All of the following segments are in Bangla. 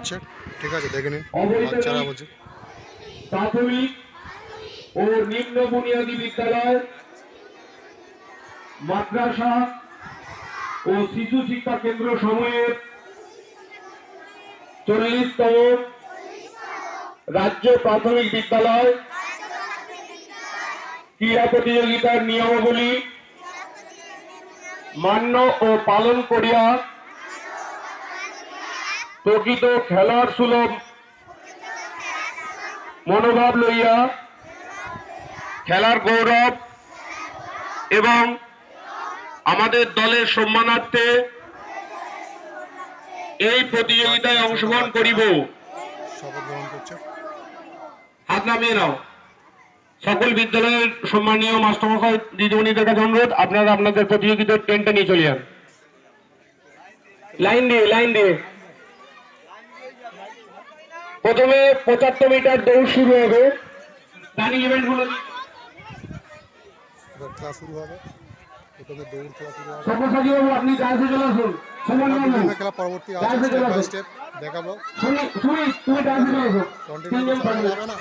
হচ্ছে। ঠিক আছে দেখে নিন। বাচ্চারা বলছে প্রাথমিক ও নিম্ন বুনিয়াদী বিদ্যালয় মাদ্রাসা ও শিশু শিক্ষা কেন্দ্র সমূহের চল্লিশতম রাজ্য প্রাথমিক বিদ্যালয় ক্রীড়া প্রতিযোগিতার নিয়মাবলী মান্য ও পালন করিয়া প্রকৃত খেলার সুলভ মনোভাব লইয়া খেলার গৌরব এবং আমাদের দলের সম্মানার্থে এই প্রতিযোগিতায় অংশগ্রহণ করিব। হাত নামিয়ে নাও। সকল বিদ্যালয়ের সম্মানীয় মাস্টারমশাই দিদিমণিদের কাছে অনুরোধ আপনারা আপনাদের প্রতিযোগিতার ট্রেনটা নিয়ে চলে যান। লাইন দিয়ে লাইন দিয়ে। প্রথমে পঁচাত্তর মিটার দৌড় শুরু হবে। রানিং ইভেন্টগুলো এবার শুরু হবে। প্রথমে দৌড় খেলা শুরু হবে। সব্যসাচী বাবু আপনি ডান্সে চলে আসুন। সুমন বাবু খেলা পরবর্তী আছে স্টেপ বাই স্টেপ দেখাবো। সুমি তুমি ডান্সে চলে আসো কন্টিনিউ যাবে না।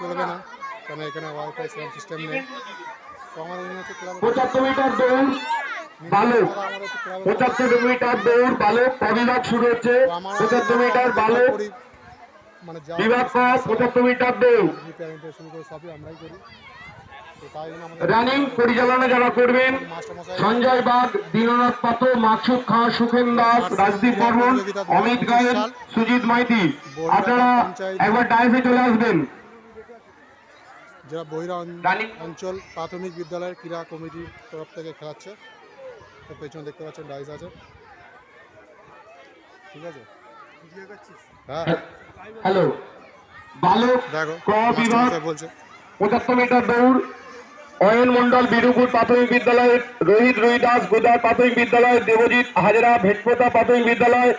চলবে না কারণ এখানে ওয়াইফাই সিস্টেম নেই। তো আমাদের হচ্ছে ক্লাব মিটার দৌড়। বালক পঁচাত্তর মিটার দৌড় বালক অবিভাগ শুরু হচ্ছে। পঁচাত্তর মিটার বালক বিভাগ ক পঁচাত্তর মিটার দৌড়। রানিং পরিচালনা যারা করবেন সঞ্জয় বাগ দীননাথ মাকসুদ খাঁ সুখেন দাস রাজদীপ বর্মন অমিত গায়েন সুজিত মাইতি। আপনারা একবার ডাইভে চলে আসবেন। যারা বহিরা অঞ্চল প্রাথমিক বিদ্যালয়ের ক্রীড়া কমিটির তরফ থেকে খেলাচ্ছে তো পেছনে দেখতে পাচ্ছেন ডাইস আছে। ঠিক আছে? হ্যাঁ। হ্যালো। ভালো দেখো ক বিভাগ পঁচাত্তর মিটার দৌড় অয়ন মন্ডল বিরুপুর প্রাথমিক বিদ্যালয় রোহিত রুই দাস গোদার প্রাথমিক বিদ্যালয় দেবজিৎ হাজরা ভেটপোতা প্রাথমিক বিদ্যালয়